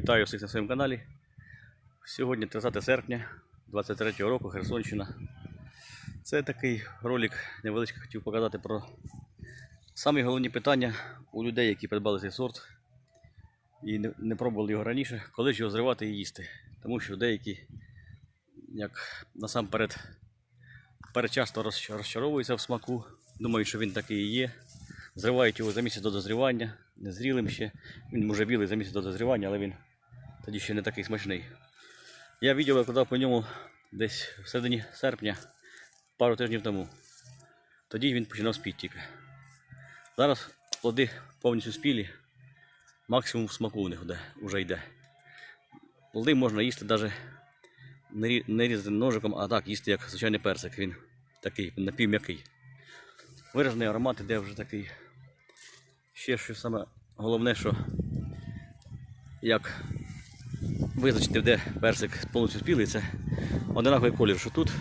Вітаю всіх на своєму каналі. Сьогодні 30 серпня 23 року, Херсонщина. Це такий ролик невеличкий хотів показати про самі головні питання у людей, які придбали цей сорт і не, пробували його раніше, коли ж його зривати і їсти. Тому що деякі, як насамперед, перечасто розчаровуються в смаку, думають, що він такий і є. Зривають його за місяць до дозрівання, незрілим ще. Він може білий за місяць до дозрівання, але він тоді ще не такий смачний. Я відео викладав по ньому десь в середині серпня, пару тижнів тому. Тоді він починав спіти тільки. Зараз плоди повністю спілі, максимум смаку у них вже йде. Плоди можна їсти навіть не рі- не різаним ножиком, а так їсти як звичайний персик. Він такий напівм'який. Виражений аромат іде вже такий. Ще що саме головне, що як визначити, де персик повністю спілий, це одинаковий колір, що тут,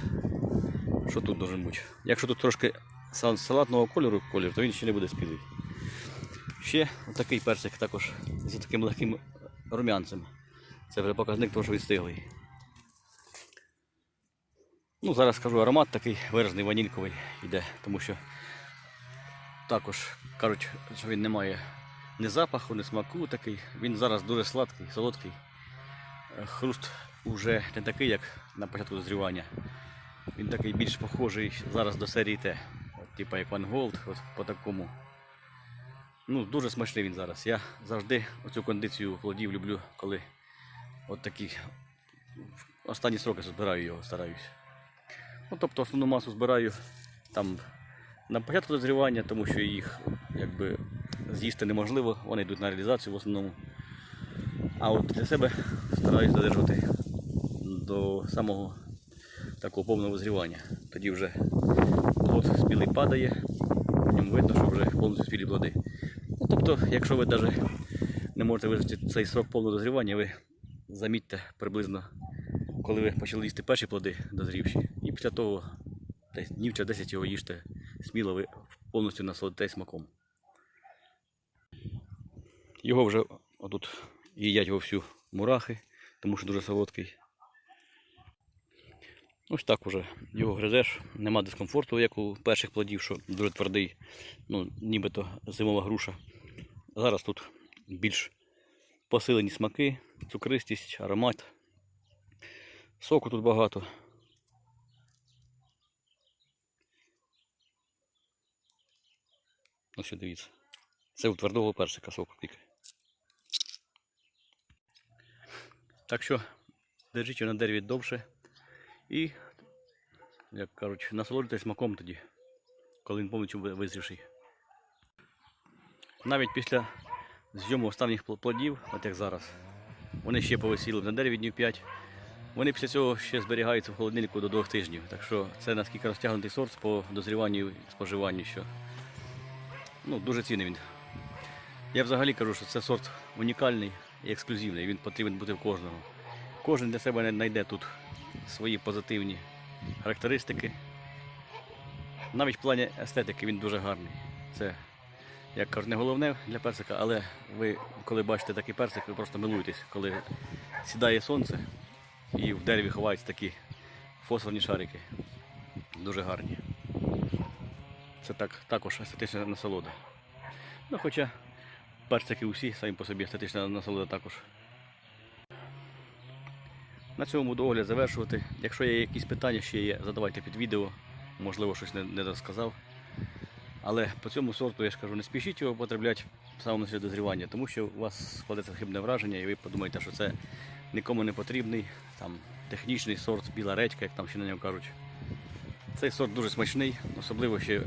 що тут должен бути. Якщо тут трошки салатного кольору колір, то він ще не буде спілий. Ще такий персик також з таким легким рум'янцем. Це вже показник того, що він стиглий. Ну, зараз скажу аромат такий виразний ванільковий йде, тому що також кажуть, що він не має ні запаху, ні смаку такий. Він зараз дуже сладкий, солодкий. Е, Хруст уже не такий, як на початку дозрівання. Він такий більш похожий зараз до серії Т. Типа як Ван Голд, от по такому. Ну, дуже смачний він зараз. Я завжди оцю кондицію плодів люблю, коли от такі останні сроки збираю його, стараюсь. Ну, тобто основну масу збираю там на початку дозрівання, тому що їх якби з'їсти неможливо, вони йдуть на реалізацію в основному. А от для себе стараюсь додержати до самого такого повного визрівання. Тоді вже плод спілий падає, в ньому видно, що вже повністю спілі плоди. Ну, тобто, якщо ви навіть не можете визначити цей срок повного дозрівання, ви замітьте приблизно, коли ви почали їсти перші плоди дозрівші, і після того десь днів чи 10 його їжте сміло ви повністю насолодитесь смаком. Його вже отут їдять вовсю мурахи, тому що дуже солодкий. Ось так уже його гризеш, нема дискомфорту, як у перших плодів, що дуже твердий, ну, нібито зимова груша. Зараз тут більш посилені смаки, цукристість, аромат. Соку тут багато. Ось дивіться. Це у твердого персика сок тільки. Так що держіть його на дереві довше і, як кажуть, насолоджуйтесь смаком тоді, коли він повністю ви- визрівший. Навіть після зйому останніх плодів, от як зараз, вони ще повисіли на дереві днів 5. Вони після цього ще зберігаються в холодильнику до двох тижнів. Так що це наскільки розтягнутий сорт по дозріванню і споживанню, що ну, дуже цінний він. Я взагалі кажу, що це сорт унікальний і ексклюзивний. Він потрібен бути в кожного. Кожен для себе знайде тут свої позитивні характеристики. Навіть в плані естетики він дуже гарний. Це, як кажуть, не головне для персика, але ви, коли бачите такий персик, ви просто милуєтесь, коли сідає сонце і в дереві ховаються такі фосфорні шарики. Дуже гарні. Це так, також естетична насолода. Ну, хоча персики усі самі по собі естетична насолода також. На цьому буду огляд завершувати. Якщо є якісь питання ще є, задавайте під відео. Можливо, щось не, не розказав. Але по цьому сорту я ж кажу, не спішіть його потребляти в самому началі дозрівання, тому що у вас складеться хибне враження і ви подумаєте, що це нікому не потрібний, там технічний сорт, біла редька, як там ще на ньому кажуть. Цей сорт дуже смачний, особливо ще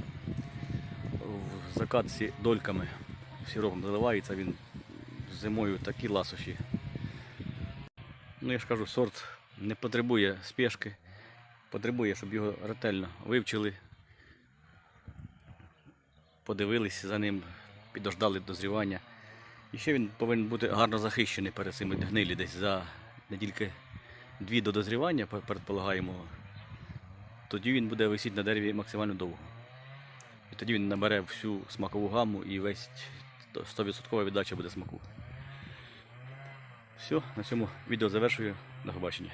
в закатці дольками сиропом заливається, він зимою такі ласощі. Ну я ж кажу, сорт не потребує спешки, потребує, щоб його ретельно вивчили, подивилися за ним, підождали дозрівання. І ще він повинен бути гарно захищений перед цими гнилі десь за недільки дві до дозрівання, пер- предполагаємо. Тоді він буде висіти на дереві максимально довго. І тоді він набере всю смакову гаму і весь 100% віддача буде смаку. Все, на цьому відео завершую. До побачення.